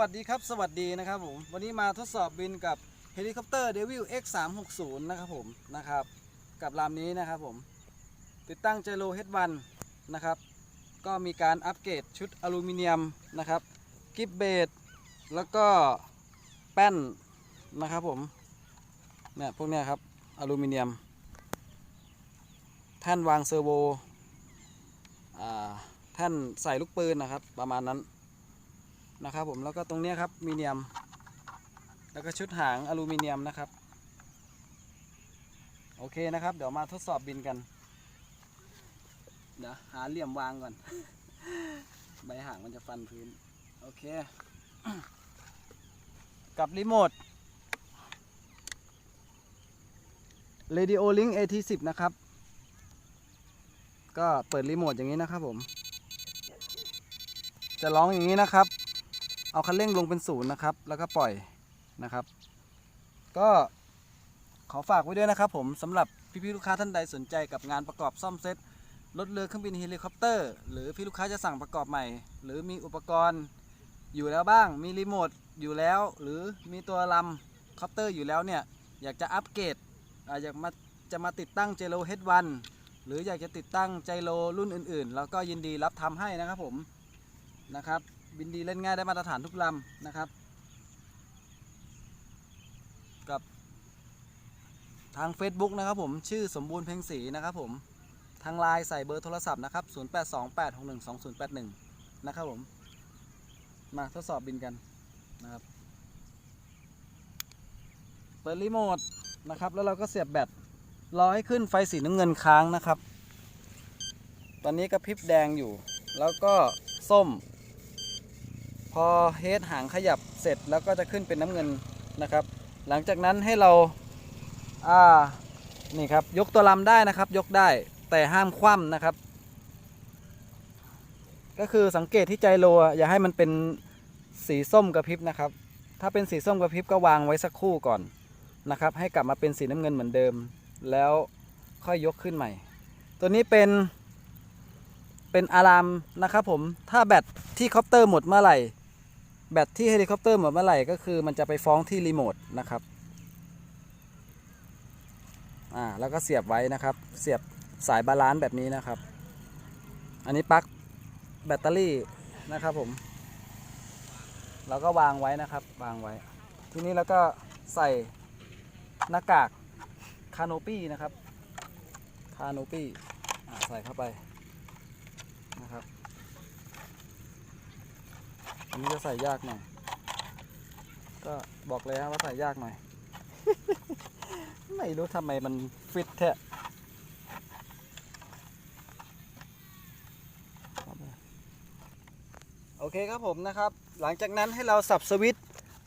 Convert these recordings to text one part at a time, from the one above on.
สวัสดีครับ สวัสดีนะครับผม วันนี้มาทดสอบบินกับเฮลิคอปเตอร์ Devil X 3 6 0นะครับผมนะครับ กับลำนี้นะครับผม ติดตั้งไจโรเฮดวันนะครับ ก็มีการอัปเกรดชุดอลูมิเนียมนะครับกิฟเบดแล้วก็แป้นนะครับผม เนี่ยพวกเนี้ยครับอลูมิเนียม แท่นวางเซอร์โวแท่นใส่ลูกปืนนะครับ ประมาณนั้น นะครับผมแล้วก็ตรงนี้ครับมีเนียม แล้วก็ชุดหางอลูมิเนียมนะครับ โอเคนะครับ เดี๋ยวมาทดสอบบินกัน เดี๋ยวหาเหลี่ยมวางก่อน ใบหางมันจะฟันพื้น โอเค กับรีโมท Radio Link AT10 นะครับ ก็เปิดรีโมทอย่างนี้นะครับผม จะร้องอย่างนี้นะครับ เอาคันเร่งลงเป็นศูนย์นะครับ แล้วก็ปล่อยนะครับ ก็ขอฝากไว้ด้วยนะครับผมสำหรับพี่ๆลูกค้าท่านใดสนใจกับงานประกอบซ่อมเซ็ตรถเรือเครื่องบินเฮลิคอปเตอร์ หรือพี่ลูกค้าจะสั่งประกอบใหม่ หรือมีอุปกรณ์อยู่แล้วบ้าง มีรีโมทอยู่แล้ว หรือมีตัวลำคอปเตอร์อยู่แล้วเนี่ย อยากจะอัปเกรดอ่าอยากมาจะมาติดตั้งเจโ o เฮดวันหรืออยากจะติดตั้งไจโรรุ่นอื่นๆ แล้วก็ยินดีรับทำให้นะครับผมนะครับ บินดีเล่นง่ายได้มาตรฐานทุกลำนะครับ กับทาง Facebook นะครับผมชื่อสมบูรณ์เพ็งศรีนะครับผมทางไลน์ใส่เบอร์โทรศัพท์นะครับ 0828612081 นะครับผม มาทดสอบบินกันนะครับ เปิดรีโมทนะครับ แล้วเราก็เสียบแบตรอให้ขึ้นไฟสีน้ำเงินค้างนะครับ ตอนนี้กระพริบแดงอยู่ แล้วก็ส้ม อเฮดหางขยับเสร็จแล้วก็จะขึ้นเป็นน้ำเงินนะครับ หลังจากนั้นให้เราอ่านี่ครับยกตัวลำได้นะครับ ยกได้แต่ห้ามคว่ำนะครับ ก็คือสังเกตที่ใจโลอะอย่าให้มันเป็นสีส้มกระพริบนะครับ ถ้าเป็นสีส้มกระพริบก็วางไว้สักครู่ก่อนนะครับ ให้กลับมาเป็นสีน้ำเงินเหมือนเดิม แล้วค่อยยกขึ้นใหม่ ตัวนี้เป็นเป็นอะลามนะครับผมถ้าแบตที่คอปเตอร์หมดเมื่อไหร่ แบตที่เฮลิคอปเตอร์หมดเมื่อไหร่ก็คือมันจะไปฟ้องที่รีโมทนะครับอ่าแล้วก็เสียบไว้นะครับ เสียบสายบาลานซ์แบบนี้นะครับ อันนี้ปลั๊กแบตเตอรี่นะครับผมเราก็วางไว้นะครับวางไว้ ทีนี้เราก็ใส่หน้ากากคาโนปี้นะครับคาโนปี้ใส่เข้าไป นะครับ อั นนี้จะใส่ยากหน่อย ก็บอกเลยฮะว่าใส่ยากหน่อย ไม่รู้ทำไมมันฟิตแท้โอเคครับผมนะครับ หลังจากนั้นให้เราสับสวิต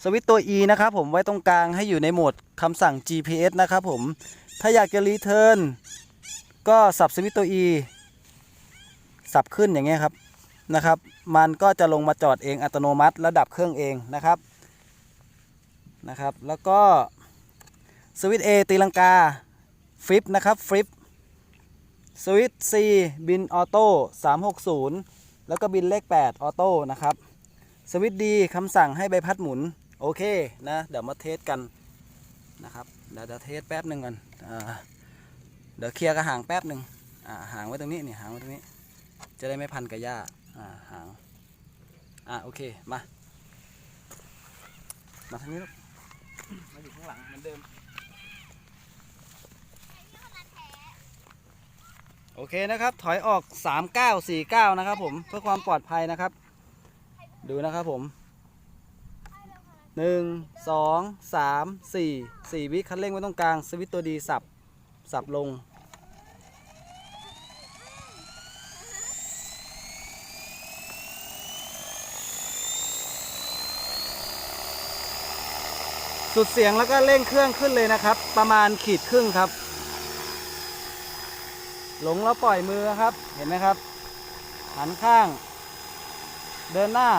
สวิตตัว E นะครับผมไว้ตรงกลางให้อยู่ในโหมดคำสั่ง GPS นะครับผม ถ้าอยากจะรีเทิร์นก็สับสวิตตัว E สับขึ้นอย่างเงี้ยครับ นะครับ มันก็จะลงมาจอดเองอัตโนมัติแลดับเครื่องเองนะครับนะครับ แล้วก็สวิตช์ A ตีลังกาฟลิปนะครับฟลิปสวิตช์ C บินออโต้360 แล้วก็บินเลข 8 ออโต้นะครับ สวิตช์ D คำสั่งให้ใบพัดหมุน โอเคนะ เดี๋ยวมาเทสกันนะครับ เดี๋ยวจะเทสแป๊บหนึ่งก่อนอเดี๋ยวเคลียร์กระหางแป๊บหนึ่งอ่าหางไว้ตรงนี้นี่หางไว้ตรงนี้ จะได้ไม่พันกับหญ้า อ่าหางอ่าโอเค มา มาทางนี้ลูกมาอยู่ข้างหลังเหมือนเดิม โอเคนะครับ ถอยออก 3949 นะครับผม เพื่อความปลอดภัยนะครับ ดูนะครับผม 1 2 3 4 4 วิคันเร่งไว้ตรงกลาง สวิตช์ตัวดีสับ สับลง สุดเสียงแล้วก็เร่งเครื่องขึ้นเลยนะครับ ประมาณขีดครึ่งครับ หลงแล้วปล่อยมือครับเห็นไหมครับ หันข้าง เดินหน้า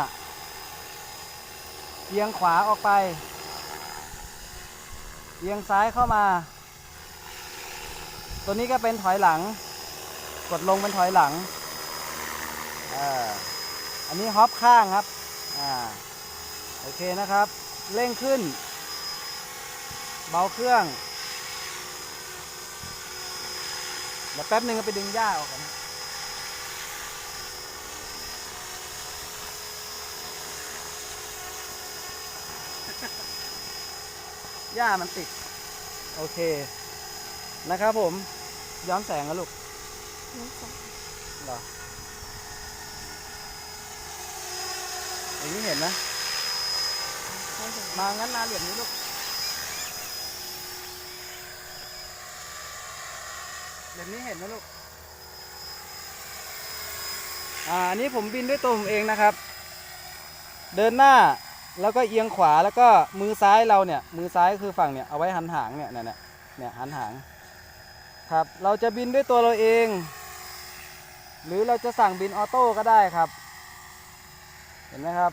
เอียงขวาออกไปเอียงซ้ายเข้ามา ตัวนี้ก็เป็นถอยหลัง กดลงเป็นถอยหลังอาอันนี้ฮอปข้างครับ อ่า โอเคนะครับ เร่งขึ้น เบาเครื่องเดี๋ยวแป๊บหนึ่งก็ไปดึงหญ้าออกกันนะหญ้ามันติด โอเค นะครับผม ย้อนแสงนะลูกน้ำใสเหรออย่างนี้เห็นไหมใช่เห็นมางั้นมาเหลี่ยมนี้ลูก เหลี่ยมนี้เห็นไหมลูก อ่าอันนี้ผมบินด้วยตัวผมเองนะครับ เดินหน้าแล้วก็เอียงขวาแล้วก็มือซ้ายเราเนี่ย มือซ้ายคือฝั่งเนี่ยเอาไว้หันหางเนี่ยเนี่ยเนี่ยเนี่ยหันหางครับ เราจะบินด้วยตัวเราเอง หรือเราจะสั่งบินออโต้ก็ได้ครับ เห็นไหมครับ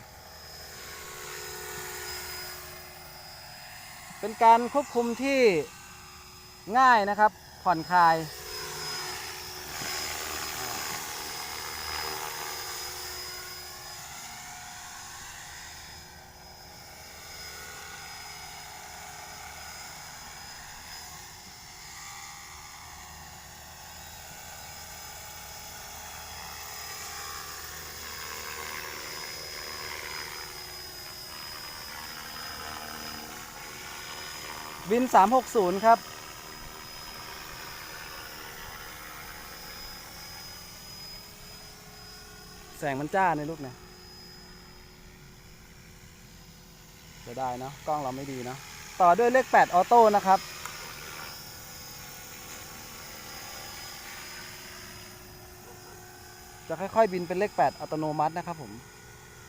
เป็นการควบคุมที่ง่ายนะครับ ผ่อนคลาย บิน 360 ครับ แสงมันจ้าในลูกเนี่ยจะได้เนะกล้องเราไม่ดีเนะต่อด้วยเลข 8 ออโต้นะครับจะค่อยๆบินเป็นเลข 8 อัตโนมัตินะครับผม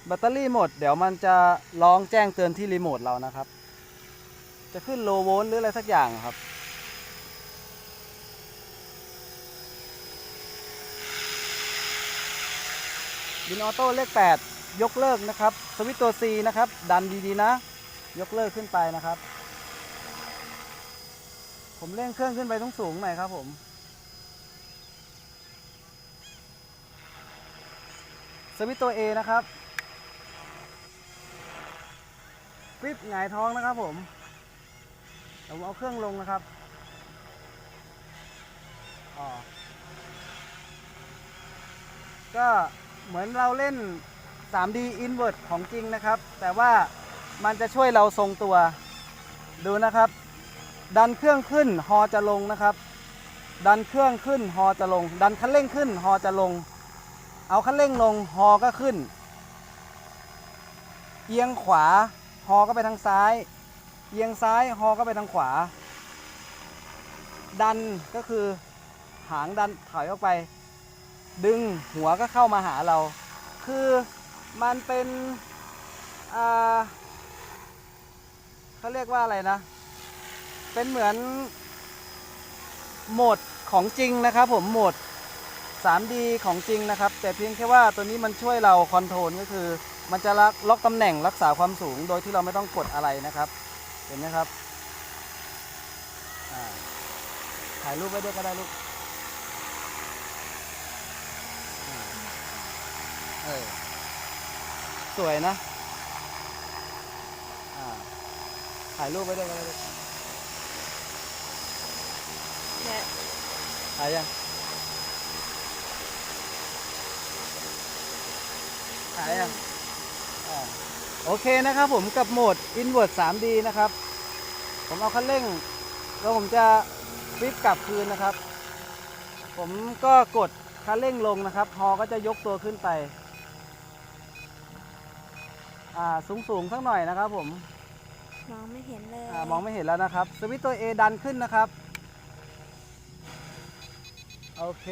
แบตเตอรี่หมด เดี๋ยวมันจะร้องแจ้งเตือนที่รีโมทเรานะครับ จะขึ้นโลโวลต์หรืออะไรสักอย่างครับ บินออโต้เลข 8 ยกเลิกนะครับ สวิตตัว C นะครับ ดันดีๆนะ ยกเลิกขึ้นไปนะครับ ผมเร่งเครื่องขึ้นไปต้องสูงหน่อยครับผมสวิตตัว A นะครับปิ๊บหงายท้องนะครับผม ดี๋ยวผมเอาเครื่องลงนะครับอ๋อก็เหมือนเราเล่น 3D invert ของจริงนะครับ แต่ว่ามันจะช่วยเราทรงตัว ดูนะครับ ดันเครื่องขึ้นฮอจะลงนะครับ ดันเครื่องขึ้นฮอจะลง ดันคันเร่งขึ้นฮอจะลง เอาคันเร่งลงฮอก็ขึ้น เอียงขวาฮอก็ไปทางซ้าย เอียงซ้ายฮอก็ไปทางขวา ดันก็คือหางดันถอยออกไป ดึงหัวก็เข้ามาหาเรา คือมันเป็นเขาเรียกว่าอะไรนะ เป็นเหมือนโหมดของจริงนะครับผมโหมด 3D ของจริงนะครับ แต่เพียงแค่ว่าตัวนี้มันช่วยเราคอนโทรลก็คือ มันจะล็อกล็อกตำแหน่งรักษาความสูงโดยที่เราไม่ต้องกดอะไรนะครับ ห็นไหมครับถ่ายรูปไว้ด้วยก็ได้ลูกเออสวยนะถ่ายรูปไว้ด้วยก็ได้ลูกถ่ายยังถ่ายยังโอเคนะครับผมกับโหมด Invert 3D นะครับ ผมเอาคันเร่ง แล้วผมจะฟลิปกลับคืนนะครับ ผมก็กดคันเร่งลงนะครับ ฮอก็จะยกตัวขึ้นไป อ่าสูงสูงๆสักหน่อยนะครับ ผมมองไม่เห็นเลยอามองไม่เห็นแล้วนะครับ สวิตช์ตัว A ดันขึ้นนะครับ โอเค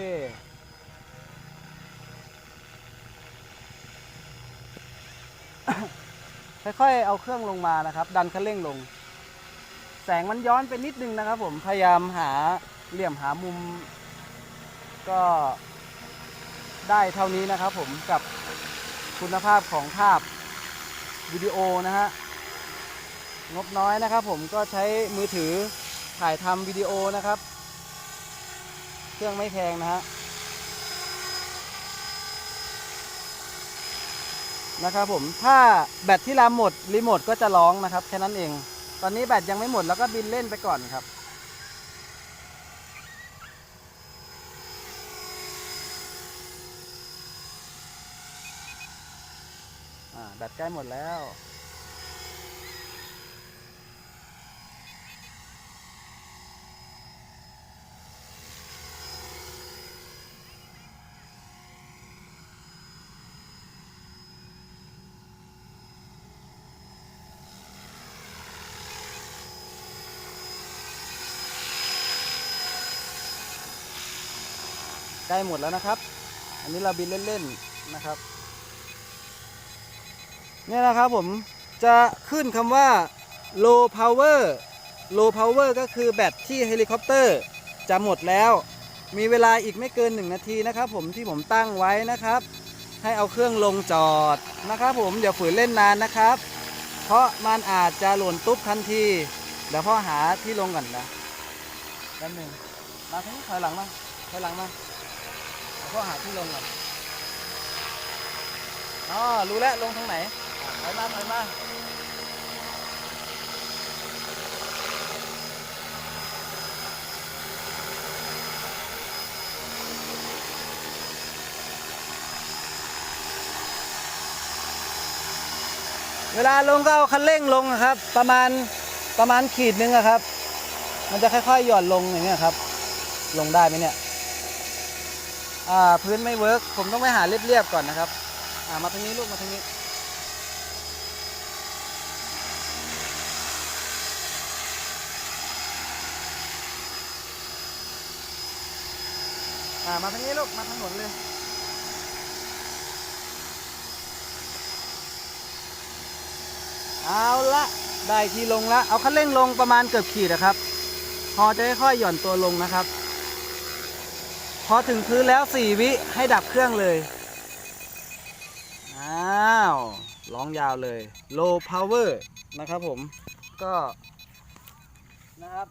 ค่อยๆ เอาเครื่องลงมานะครับ ดันคันเร่งลง แสงมันย้อนไปนิดนึงนะครับ ผมพยายามหาเหลี่ยมหามุม ก็ได้เท่านี้นะครับ ผมกับคุณภาพของภาพวิดีโอนะฮะงบน้อยนะครับ ผมก็ใช้มือถือถ่ายทำวิดีโอนะครับ เครื่องไม่แพงนะฮะนะครับผมถ้าแบตที่รามหมดรีโมทก็จะร้องนะครับ แค่นั้นเอง ตอนนี้แบตยังไม่หมดแล้วก็บินเล่นไปก่อนครับอ่าแบตใกล้หมดแล้ว ใกล้หมดแล้วนะครับ อันนี้เราบินเล่นๆนะครับเนี่ยนะครับผมจะขึ้นคำว่า low power low power ก็คือแบตที่เฮลิคอปเตอร์จะหมดแล้ว มีเวลาอีกไม่เกิน 1 นาทีนะครับ ผมที่ผมตั้งไว้นะครับ ให้เอาเครื่องลงจอดนะครับ ผมอย่าฝืนเล่นนานนะครับ เพราะมันอาจจะหล่นตุ๊บทันทีเดี๋ยวพ่อหาที่ลงก่อนนะแป๊บหนึงมาทางนี้ถอยหลังมาถอยหลังมา เดี๋ยวพ่อหาที่ลงก่อนอ๋อรู้แล้วลงทางไหนถอยมาถอยมาเวลาลงก็เอาคันเร่งลงครับ ประมาณประมาณขีดนึงครับ มันจะค่อยๆหย่อนลงอย่างเงี้ยครับ ลงได้ไหมเนี่ย พื้นไม่เวิร์กผมต้องไปหาเรียบๆก่อนนะครับามาทางนี้ลูกมาทางนี้มาทางนี้ลูกมาทางถนนเลยเอาละได้ที่ลงละเอาคันเร่งลงประมาณเกือบขีดนะครับ พอจะค่อยๆหย่อนตัวลงนะครับ พอถึงพื้นแล้ว 4 วิให้ดับเครื่องเลย อ้าวร้องยาวเลย low power นะครับผม ก็นะครับ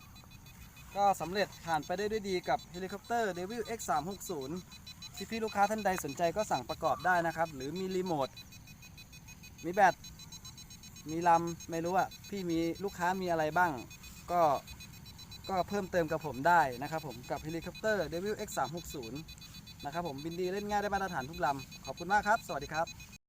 ก็สำเร็จผ่านไปได้ด้วยดีกับเฮลิคอปเตอร์ Devil X 3 6 0ที่พี่ลูกค้าท่านใดสนใจก็สั่งประกอบได้นะครับ หรือมีรีโมท มีแบต มีลำ ไม่รู้อะพี่มีลูกค้ามีอะไรบ้าง ก็ ก็เพิ่มเติมกับผมได้นะครับผมกับเฮลิคอปเตอร์ w X 3 6 0นะครับผมบินดีเล่นง่ายได้มาตรฐานทุกลำขอบคุณมากครับ สวัสดีครับ